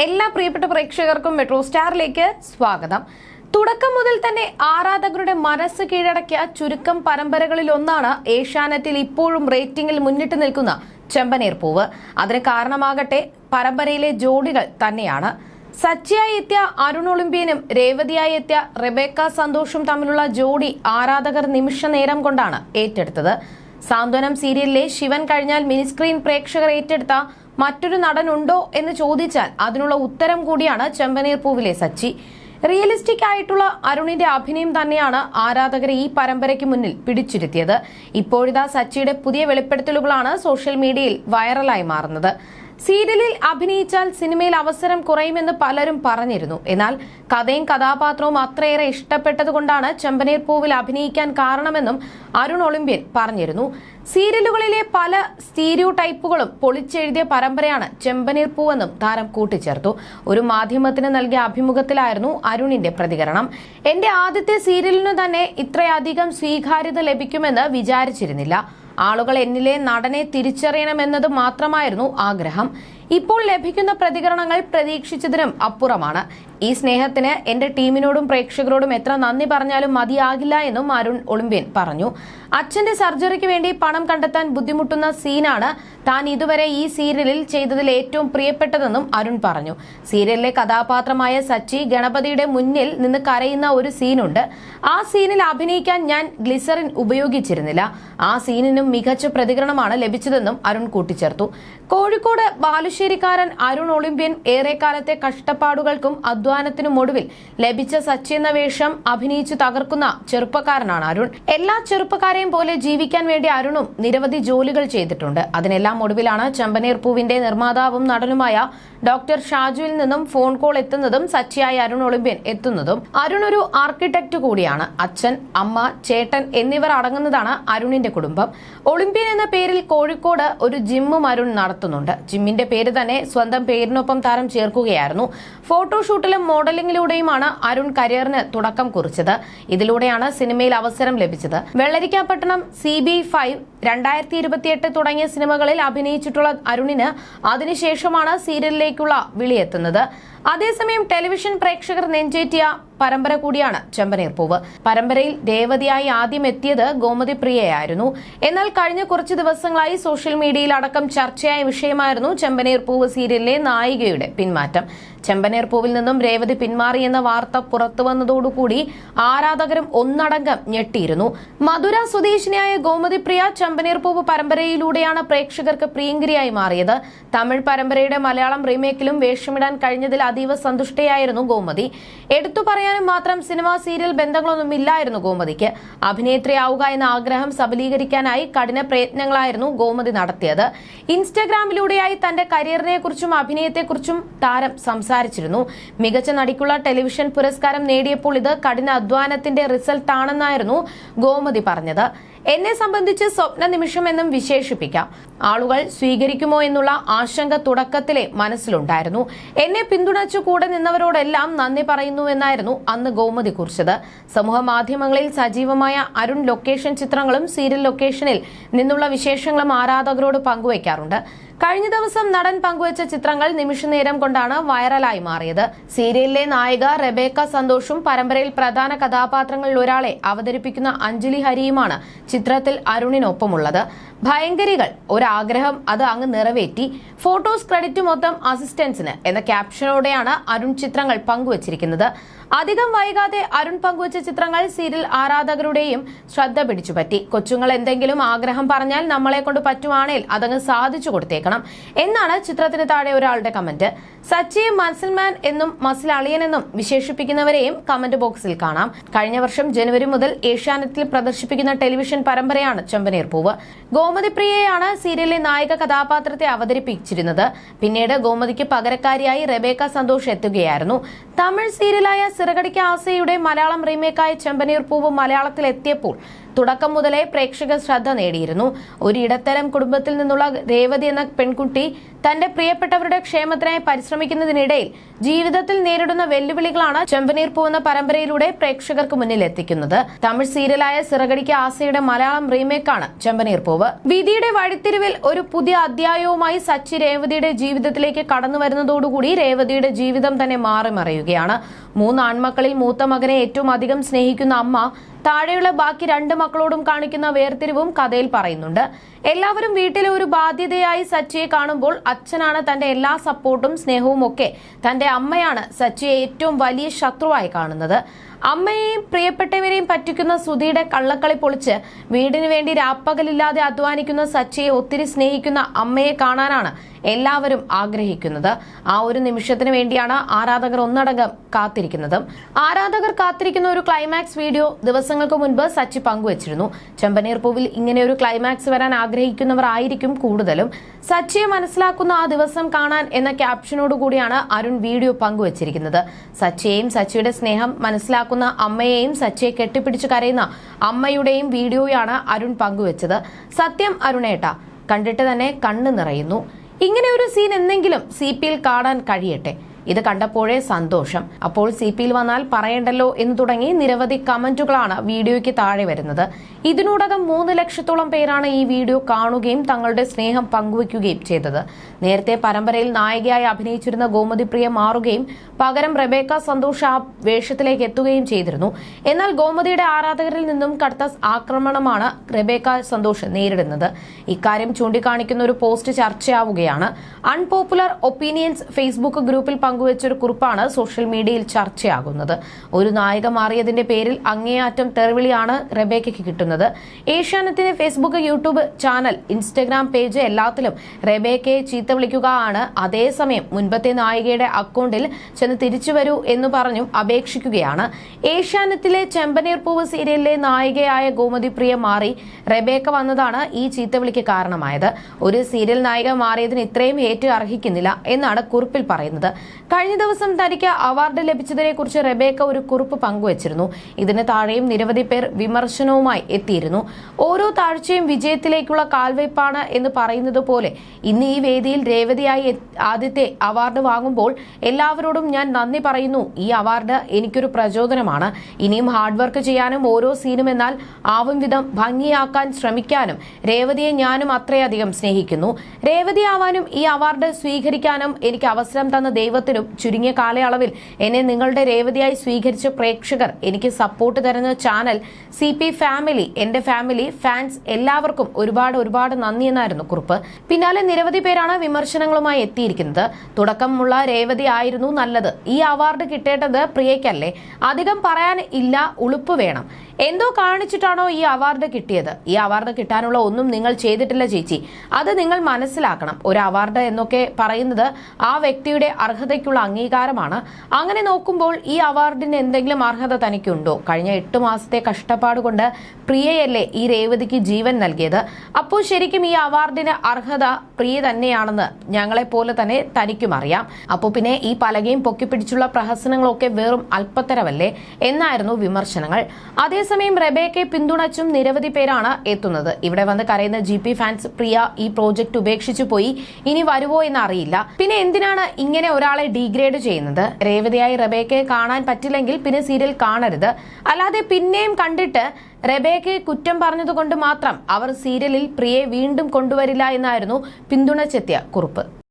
എല്ലാ പ്രിയപ്പെട്ട പ്രേക്ഷകർക്കും മെട്രോ സ്റ്റാറിലേക്ക് സ്വാഗതം. തുടക്കം മുതൽ തന്നെ ആരാധകരുടെ മനസ്സ് കീഴടക്കിയ ചുരുക്കം പരമ്പരകളിൽ ഒന്നാണ് ഏഷ്യാനെറ്റിൽ ഇപ്പോഴും റേറ്റിംഗിൽ മുന്നിട്ട് നിൽക്കുന്ന ചെമ്പനീർ പൂവ്. അതിന് കാരണമാകട്ടെ പരമ്പരയിലെ ജോഡികൾ തന്നെയാണ്. സച്ചിയായി എത്തിയ അരുൺ ഒളിമ്പ്യനും രേവതിയായി എത്തിയ റെബേക്ക സന്തോഷും തമ്മിലുള്ള ജോഡി ആരാധകർ നിമിഷ നേരം കൊണ്ടാണ് ഏറ്റെടുത്തത്. സാന്ത്വനം സീരിയലിലെ ശിവൻ കഴിഞ്ഞാൽ മിനിസ്ക്രീൻ പ്രേക്ഷകർ ഏറ്റെടുത്ത മറ്റൊരു നടനുണ്ടോ എന്ന് ചോദിച്ചാൽ അതിനുള്ള ഉത്തരം കൂടിയാണ് ചെമ്പനീർ പൂവിലെ സച്ചി. റിയലിസ്റ്റിക് ആയിട്ടുള്ള അരുണിന്റെ അഭിനയം തന്നെയാണ് ആരാധകരെ ഈ പരമ്പരയ്ക്ക് മുന്നിൽ പിടിച്ചിരുത്തിയത്. ഇപ്പോഴിതാ സച്ചിയുടെ പുതിയ വെളിപ്പെടുത്തലുകളാണ് സോഷ്യൽ മീഡിയയിൽ വൈറലായി മാറുന്നത്. സീരിയലിൽ അഭിനയിച്ചാൽ സിനിമയിൽ അവസരം കുറയുമെന്ന് പലരും പറഞ്ഞിരുന്നു. എന്നാൽ കഥയും കഥാപാത്രവും അത്രയേറെ ഇഷ്ടപ്പെട്ടതുകൊണ്ടാണ് ചെമ്പനീർ പൂവിൽ അഭിനയിക്കാൻ കാരണമെന്നും അരുൺ ഒളിമ്പ്യൻ പറഞ്ഞിരുന്നു. സീരിയലുകളിലെ പല സ്റ്റീരിയോ ടൈപ്പുകളും പൊളിച്ചെഴുതിയ പരമ്പരയാണ് ചെമ്പനീർ പൂവെന്നും താരം കൂട്ടിച്ചേർത്തു. ഒരു മാധ്യമത്തിന് നൽകിയ അഭിമുഖത്തിലായിരുന്നു അരുണിന്റെ പ്രതികരണം. എന്റെ ആദ്യത്തെ സീരിയലിനു തന്നെ ഇത്രയധികം സ്വീകാര്യത ലഭിക്കുമെന്ന് വിചാരിച്ചിരുന്നില്ല. ആളുകൾ എന്നിലെ നടനെ തിരിച്ചറിയണമെന്നത് മാത്രമായിരുന്നു ആഗ്രഹം. ഇപ്പോൾ ലഭിക്കുന്ന പ്രതികരണങ്ങൾ പ്രതീക്ഷിച്ചതിനും അപ്പുറമാണ്. ഈ സ്നേഹത്തിന് എന്റെ ടീമിനോടും പ്രേക്ഷകരോടും എത്ര നന്ദി പറഞ്ഞാലും മതിയാകില്ല എന്നും അരുൺ ഒളിമ്പ്യൻ പറഞ്ഞു. അച്ഛന്റെ സർജറിക്ക് വേണ്ടി പണം കണ്ടെത്താൻ ബുദ്ധിമുട്ടുന്ന സീനാണ് താൻ ഇതുവരെ ഈ സീരിയലിൽ ചെയ്തതിൽ ഏറ്റവും പ്രിയപ്പെട്ടതെന്നും അരുൺ പറഞ്ഞു. സീരിയലിലെ കഥാപാത്രമായ സച്ചി ഗണപതിയുടെ മുന്നിൽ നിന്ന് കരയുന്ന ഒരു സീനുണ്ട്. ആ സീനിൽ അഭിനയിക്കാൻ ഞാൻ ഗ്ലിസറിൻ ഉപയോഗിച്ചിരുന്നില്ല. ആ സീനിനും മികച്ച പ്രതികരണമാണ് ലഭിച്ചതെന്നും അരുൺ കൂട്ടിച്ചേർത്തു. കോഴിക്കോട് ബാലുശ്ശേരിക്കാരൻ അരുൺ ഒളിമ്പ്യൻ ഏറെക്കാലത്തെ കഷ്ടപ്പാടുകൾക്കും അധ്വാനത്തിനും ഒടുവിൽ ലഭിച്ച സച്ചിന്ന വേഷം അഭിനയിച്ചു തകർക്കുന്ന ചെറുപ്പക്കാരനാണ് അരുൺ. എല്ലാ ചെറുപ്പക്കാരെയും പോലെ ജീവിക്കാൻ വേണ്ടി അരുണും നിരവധി ജോലികൾ ചെയ്തിട്ടുണ്ട്. അതിനെല്ലാം ഒടുവിലാണ് ചെമ്പനീർ പൂവിന്റെ നിർമ്മാതാവും നടനുമായ ഡോക്ടർ ഷാജുവിൽ നിന്നും ഫോൺ കോൾ എത്തുന്നതും സച്ചിയായ അരുൺ ഒളിമ്പ്യൻ എത്തുന്നതും. അരുൺ ഒരു ആർക്കിടെക്ട് കൂടിയാണ്. അച്ഛൻ അമ്മ ചേട്ടൻ എന്നിവർ അടങ്ങുന്നതാണ് അരുണിന്റെ കുടുംബം. ഒളിമ്പ്യൻ എന്ന പേരിൽ കോഴിക്കോട് ഒരു ജിമ്മും അരുൺ നടത്തുന്നുണ്ട്. ജിമ്മിന്റെ പേര് തന്നെ സ്വന്തം പേരിനൊപ്പം താരം ചേർക്കുകയായിരുന്നു. ഫോട്ടോഷൂട്ടിലും മോഡലിംഗിലൂടെയുമാണ് അരുൺ കരിയറിന് തുടക്കം കുറിച്ചത്. ഇതിലൂടെയാണ് സിനിമയിൽ അവസരം ലഭിച്ചത്. വെള്ളരിക്കാപട്ടണം സി ബി ഫൈവ് രണ്ടായിരത്തി ഇരുപത്തിയെട്ട് തുടങ്ങിയ സിനിമകളിൽ അഭിനയിച്ചിട്ടുള്ള അരുണിന് അതിനുശേഷമാണ് സീരിയലിലേക്കുള്ള വിളിയെത്തുന്നത്. അതേസമയം ടെലിവിഷൻ പ്രേക്ഷകർ നെഞ്ചേറ്റിയ പരമ്പര കൂടിയാണ് ചെമ്പനീർ പൂവ്. പരമ്പരയിൽ രേവതിയായി ആദ്യം എത്തിയത് ഗോമതി പ്രിയയായിരുന്നു. എന്നാൽ കഴിഞ്ഞ കുറച്ച് ദിവസങ്ങളായി സോഷ്യൽ മീഡിയയിൽ അടക്കം ചർച്ചയായ വിഷയമായിരുന്നു ചെമ്പനീർ പൂവ് സീരിയലിലെ നായികയുടെ പിന്മാറ്റം. ചെമ്പനീർ പൂവിൽ നിന്നും രേവതി പിന്മാറിയെന്ന വാർത്ത പുറത്തു വന്നതോടുകൂടി ആരാധകരും ഒന്നടങ്കം ഞെട്ടിയിരുന്നു. മധുര സ്വദേശിനിയായ ഗോമതി പ്രിയ ചെമ്പനീർ പൂവ് പരമ്പരയിലൂടെയാണ് പ്രേക്ഷകർക്ക് പ്രിയങ്കരിയായി മാറിയത്. തമിഴ് പരമ്പരയുടെ മലയാളം റീമേക്കിലും വേഷമിടാൻ കഴിഞ്ഞതിൽ അതീവ സന്തുഷ്ടയായിരുന്നു ഗോമതി. എടുത്തു പറയാനും മാത്രം സിനിമാ സീരിയൽ ബന്ധങ്ങളൊന്നും ഇല്ലായിരുന്നു ഗോമതിക്ക്. അഭിനേത്രിയാവുക എന്ന ആഗ്രഹം സബലീകരിക്കാനായി കഠിന പ്രയത്നങ്ങളായിരുന്നു ഗോമതി നടത്തിയത്. ഇൻസ്റ്റഗ്രാമിലൂടെയായി തന്റെ കരിയറിനെ കുറിച്ചും അഭിനയത്തെക്കുറിച്ചും താരം സംസാരിച്ചിരുന്നു. മികച്ച നടിക്കുള്ള ടെലിവിഷൻ പുരസ്കാരം നേടിയപ്പോൾ ഇത് കഠിന അധ്വാനത്തിന്റെ റിസൾട്ടാണെന്നായിരുന്നു ഗോമതി പറഞ്ഞത്. എന്നെ സംബന്ധിച്ച് സ്വപ്ന നിമിഷം എന്നും വിശേഷിപ്പിക്കാം. ആളുകൾ സ്വീകരിക്കുമോ എന്നുള്ള ആശങ്ക തുടക്കത്തിലെ മനസ്സിലുണ്ടായിരുന്നു. എന്നെ പിന്തുണച്ചു കൂടെ നിന്നവരോടെല്ലാം നന്ദി പറയുന്നുവെന്നായിരുന്നു അന്ന് ഗോമതി കുറിച്ചത്. സമൂഹ മാധ്യമങ്ങളിൽ സജീവമായ അരുൺ ലൊക്കേഷൻ ചിത്രങ്ങളും സീരിയൽ ലൊക്കേഷനിൽ നിന്നുള്ള വിശേഷങ്ങളും ആരാധകരോട് പങ്കുവയ്ക്കാറുണ്ട് കഴിഞ്ഞ ദിവസം നടൻ പങ്കുവച്ച ചിത്രങ്ങൾ നിമിഷനേരം കൊണ്ടാണ് വൈറലായി മാറിയത്. സീരിയലിലെ നായിക റെബേക്ക സന്തോഷും പരമ്പരയിൽ പ്രധാന കഥാപാത്രങ്ങളിൽ ഒരാളെ അവതരിപ്പിക്കുന്ന അഞ്ജലി ഹരിയുമാണ് ചിത്രത്തിൽ അരുണിനൊപ്പമുള്ളത്. ഭയങ്കരികൾ ഒരാഗ്രഹം അത് അങ്ങ് നിറവേറ്റി. ഫോട്ടോസ് ക്രെഡിറ്റ് മൊത്തം അസിസ്റ്റൻസിന് എന്ന ക്യാപ്ഷനോടെയാണ് അരുൺ ചിത്രങ്ങൾ പങ്കുവച്ചിരിക്കുന്നത്. അധികം വൈകാതെ അരുൺ പങ്കുവച്ച ചിത്രങ്ങൾ സീരിയൽ ആരാധകരുടെയും ശ്രദ്ധ പിടിച്ചുപറ്റി. കൊച്ചുങ്ങൾ എന്തെങ്കിലും ആഗ്രഹം പറഞ്ഞാൽ നമ്മളെ കൊണ്ട് പറ്റുവാണേൽ അതങ്ങ് സാധിച്ചു കൊടുത്തേക്കണം എന്നാണ് ചിത്രത്തിന് താഴെ ഒരാളുടെ കമന്റ്. സച്ചിയെ മസിൽമാൻ എന്നും മസിൽ അളിയൻ എന്നും വിശേഷിപ്പിക്കുന്നവരെയും കമന്റ് ബോക്സിൽ കാണാം. കഴിഞ്ഞ വർഷം ജനുവരി മുതൽ ഏഷ്യാനെറ്റിൽ പ്രദർശിപ്പിക്കുന്ന ടെലിവിഷൻ പരമ്പരയാണ് ചെമ്പനീർ പൂവ്. ഗോമതി പ്രിയയാണ് സീരിയലിലെ നായിക കഥാപാത്രത്തെ അവതരിപ്പിച്ചിരുന്നത്. പിന്നീട് ഗോമതിക്ക് പകരക്കാരിയായി റെബേക്ക സന്തോഷ് എത്തുകയായിരുന്നു. തമിഴ് സീരിയലായ സിറകടിക്ക ആസയുടെ മലയാളം റീമേക്കായ ചെമ്പനീർ പൂവ് മലയാളത്തിൽ എത്തിയപ്പോൾ തുടക്കം മുതലേ പ്രേക്ഷക ശ്രദ്ധ നേടിയിരുന്നു. ഒരു ഇടത്തരം കുടുംബത്തിൽ നിന്നുള്ള രേവതി എന്ന പെൺകുട്ടി തന്റെ പ്രിയപ്പെട്ടവരുടെ ക്ഷേമത്തിനായി പരിശ്രമിക്കുന്നതിനിടയിൽ ജീവിതത്തിൽ നേരിടുന്ന വെല്ലുവിളികളാണ് ചെമ്പനീർ പോകുന്ന പരമ്പരയിലൂടെ പ്രേക്ഷകർക്ക് മുന്നിൽ എത്തിക്കുന്നത്. തമിഴ് സീരിയലായ സിറകടിക്ക് ആസയുടെ മലയാളം റീമേക്കാണ് ചെമ്പനീർ പൂവ്. വിധിയുടെ വഴിത്തിരിവിൽ ഒരു പുതിയ അധ്യായവുമായി സച്ചി രേവതിയുടെ ജീവിതത്തിലേക്ക് കടന്നു വരുന്നതോടുകൂടി രേവതിയുടെ ജീവിതം തന്നെ മാറി മറിയുകയാണ് മൂന്ന് ആൺമക്കളിൽ മൂത്ത മകനെ ഏറ്റവും അധികം സ്നേഹിക്കുന്ന അമ്മ താഴെയുള്ള ബാക്കി രണ്ട് മക്കളോടും കാണിക്കുന്ന വേർതിരിവും കഥയിൽ പറയുന്നുണ്ട്. എല്ലാവരും വീട്ടിലെ ഒരു ബാധ്യതയായി സച്ചിയെ കാണുമ്പോൾ അച്ഛനാണ് തന്റെ എല്ലാ സപ്പോർട്ടും സ്നേഹവും ഒക്കെ തന്റെ അമ്മയാണ് സച്ചിയെ ഏറ്റവും വലിയ ശത്രുവായി കാണുന്നത്. അമ്മയെയും പ്രിയപ്പെട്ടവരെയും പറ്റിക്കുന്ന സുധിയുടെ കള്ളക്കളി പൊളിച്ച് വീടിനു വേണ്ടി രാപ്പകലില്ലാതെ അധ്വാനിക്കുന്ന സച്ചിയെ ഒത്തിരി സ്നേഹിക്കുന്ന അമ്മയെ കാണാനാണ് എല്ലാവരും ആഗ്രഹിക്കുന്നത്. ആ ഒരു നിമിഷത്തിന് വേണ്ടിയാണ് ആരാധകർ ഒന്നടങ്കം കാത്തിരിക്കുന്നതും. ആരാധകർ കാത്തിരിക്കുന്ന ഒരു ക്ലൈമാക്സ് വീഡിയോ ദിവസങ്ങൾക്ക് മുൻപ് സച്ചി പങ്കുവച്ചിരുന്നു. ചെമ്പനീർ പൂവിൽ ഇങ്ങനെ ഒരു ക്ലൈമാക്സ് വരാൻ ആഗ്രഹിക്കുന്നവർ ആയിരിക്കും കൂടുതലും. സച്ചിയെ മനസ്സിലാക്കുന്ന ആ ദിവസം കാണാൻ എന്ന ക്യാപ്ഷനോട് കൂടിയാണ് അരുൺ വീഡിയോ പങ്കുവച്ചിരിക്കുന്നത്. സച്ചിയെയും സച്ചിയുടെ സ്നേഹം മനസ്സിലാക്കുന്ന അമ്മയെയും സച്ചിയെ കെട്ടിപ്പിടിച്ച് കരയുന്ന അമ്മയുടെയും വീഡിയോയാണ് അരുൺ പങ്കുവച്ചത്. സത്യം അരുണേട്ട കണ്ടിട്ട് തന്നെ കണ്ണു നിറയുന്നു. ഇങ്ങനെ ഒരു സീൻ എന്തെങ്കിലും സി കാണാൻ കഴിയട്ടെ. ഇത് കണ്ടപ്പോഴേ സന്തോഷം. അപ്പോൾ സി പിയിൽ വന്നാൽ പറയണ്ടല്ലോ എന്ന് തുടങ്ങി നിരവധി കമന്റുകളാണ് വീഡിയോയ്ക്ക് താഴെ വരുന്നത്. ഇതിനോടകം മൂന്ന് ലക്ഷത്തോളം പേരാണ് ഈ വീഡിയോ കാണുകയും തങ്ങളുടെ സ്നേഹം പങ്കുവയ്ക്കുകയും ചെയ്തത്. നേരത്തെ പരമ്പരയിൽ നായികയായി അഭിനയിച്ചിരുന്ന ഗോമതി പ്രിയ മാറുകയും പകരം റെബേക്ക സന്തോഷ് ആ വേഷത്തിലേക്ക് എത്തുകയും ചെയ്തിരുന്നു. എന്നാൽ ഗോമതിയുടെ ആരാധകരിൽ നിന്നും കടുത്ത ആക്രമണമാണ് റെബേക്ക സന്തോഷ് നേരിടുന്നത്. ഇക്കാര്യം ചൂണ്ടിക്കാണിക്കുന്ന ഒരു പോസ്റ്റ് ചർച്ചയാവുകയാണ്. അൺപോപ്പുലർ ഒപ്പീനിയൻസ് ഫേസ്ബുക്ക് ഗ്രൂപ്പിൽ പങ്കുവച്ചൊരു കുറിപ്പാണ് സോഷ്യൽ മീഡിയയിൽ ചർച്ചയാകുന്നത്. ഒരു നായിക മാറിയതിന്റെ പേരിൽ അങ്ങേയറ്റം തെറിവിളിയാണ് റെബേക്കയ്ക്ക് കിട്ടുന്നത്. ഏഷ്യാനെറ്റിന്റെ Facebook YouTube channel Instagram page എല്ലാത്തിലും റെബേക്കയെ ചീത്ത വിളിക്കുക ആണ്. അതേസമയം മുൻപത്തെ നായികയുടെ അക്കൗണ്ടിൽ ചെന്ന് തിരിച്ചു വരൂ എന്ന് പറഞ്ഞും അപേക്ഷിക്കുകയാണ്. ഏഷ്യാനെറ്റിലെ ചെമ്പനീർ പൂവ് സീരിയലിലെ നായികയായ ഗോമതി പ്രിയ മാറി റെബേക്ക വന്നതാണ് ഈ ചീത്തവിളിക്ക് കാരണമായത്. ഒരു സീരിയൽ നായിക മാറിയതിന് ഇത്രയും ഏറ്റവും അർഹിക്കുന്നില്ല എന്നാണ് കുറിപ്പിൽ പറയുന്നത്. കഴിഞ്ഞ ദിവസം തനിക്ക് അവാർഡ് ലഭിച്ചതിനെ കുറിച്ച് റെബേക്ക ഒരു കുറിപ്പ് പങ്കുവച്ചിരുന്നു. ഇതിന് താഴെയും നിരവധി പേർ വിമർശനവുമായി എത്തിയിരുന്നു. ഓരോ താഴ്ചയും വിജയത്തിലേക്കുള്ള കാൽവയ്പാണ് എന്ന് പറയുന്നത് പോലെ ഇന്ന് ഈ വേദിയിൽ രേവതിയായി ആദ്യത്തെ അവാർഡ് വാങ്ങുമ്പോൾ എല്ലാവരോടും ഞാൻ നന്ദി പറയുന്നു. ഈ അവാർഡ് എനിക്കൊരു പ്രചോദനമാണ്. ഇനിയും ഹാർഡ് വർക്ക് ചെയ്യാനും ഓരോ സീനും എന്നാൽ ആവും വിധം ഭംഗിയാക്കാൻ ശ്രമിക്കാനും രേവതിയെ ഞാനും അത്രയധികം സ്നേഹിക്കുന്നു. രേവതിയാവാനും ഈ അവാർഡ് സ്വീകരിക്കാനും എനിക്ക് അവസരം തന്ന ദൈവത്തിനും ചുരുങ്ങിയ കാലയളവിൽ എന്നെ നിങ്ങളുടെ രേവതിയായി സ്വീകരിച്ച പ്രേക്ഷകർ എനിക്ക് സപ്പോർട്ട് തരുന്ന ചാനൽ സി പി ഫാമിലി എന്റെ ഫാമിലി ഫാൻസ് എല്ലാവർക്കും ഒരുപാട് ഒരുപാട് നന്ദി എന്നായിരുന്നു കുറിപ്പ്. പിന്നാലെ നിരവധി പേരാണ് വിമർശനങ്ങളുമായി എത്തിയിരിക്കുന്നത്. തുടക്കമുള്ള രേവതി ആയിരുന്നു നല്ലത്. ഈ അവാർഡ് കിട്ടേണ്ടത് പ്രിയയ്ക്കല്ലേ? അധികം പറയാൻ ഇല്ല ഉളുപ്പ് വേണം. എന്തോ കാണിച്ചിട്ടാണോ ഈ അവാർഡ് കിട്ടിയത്. ഈ അവാർഡ് കിട്ടാനുള്ള ഒന്നും നിങ്ങൾ ചെയ്തിട്ടില്ല ചേച്ചി. അത് നിങ്ങൾ മനസ്സിലാക്കണം. ഒരു അവാർഡ് എന്നൊക്കെ പറയുന്നത് ആ വ്യക്തിയുടെ അർഹതയ്ക്കുള്ള അംഗീകാരമാണ്. അങ്ങനെ നോക്കുമ്പോൾ ഈ അവാർഡിന് എന്തെങ്കിലും അർഹത തനിക്കുണ്ടോ? കഴിഞ്ഞ എട്ട് മാസത്തെ കഷ്ടപ്പാട് കൊണ്ട് പ്രിയയല്ലേ ഈ രേവതിക്ക് ജീവൻ നൽകിയത്. അപ്പോൾ ശരിക്കും ഈ അവാർഡിന് അർഹത പ്രിയ തന്നെയാണെന്ന് ഞങ്ങളെ പോലെ തന്നെ തനിക്കും അറിയാം. അപ്പോൾ പിന്നെ ഈ പലകയും പൊക്കിപ്പിടിച്ചുള്ള പ്രഹസനങ്ങളൊക്കെ വെറും അല്പത്തരമല്ലേ? എന്നായിരുന്നു വിമർശനങ്ങൾ. അതേസമയം റെബേക്കെ പിന്തുണച്ചും നിരവധി പേരാണ് എത്തുന്നത്. ഇവിടെ വന്ന് കരയുന്ന ജി പി ഫാൻസ് പ്രിയ ഈ പ്രോജക്ട് ഉപേക്ഷിച്ചു പോയി. ഇനി വരുവോ എന്ന് അറിയില്ല പിന്നെ എന്തിനാണ് ഇങ്ങനെ ഒരാളെ ഡീഗ്രേഡ് ചെയ്യുന്നത്? രേവതിയായി റബേക്കെ കാണാൻ പറ്റില്ലെങ്കിൽ പിന്നെ സീരിയൽ കാണരുത്. അല്ലാതെ പിന്നെയും കണ്ടിട്ട് റെബേക്കയെ കുറ്റം പറഞ്ഞതുകൊണ്ട് മാത്രം അവർ സീരിയലിൽ പ്രിയെ വീണ്ടും കൊണ്ടുവരില്ല എന്നായിരുന്നു പിന്തുണച്ചെത്തിയ കുറിപ്പ്.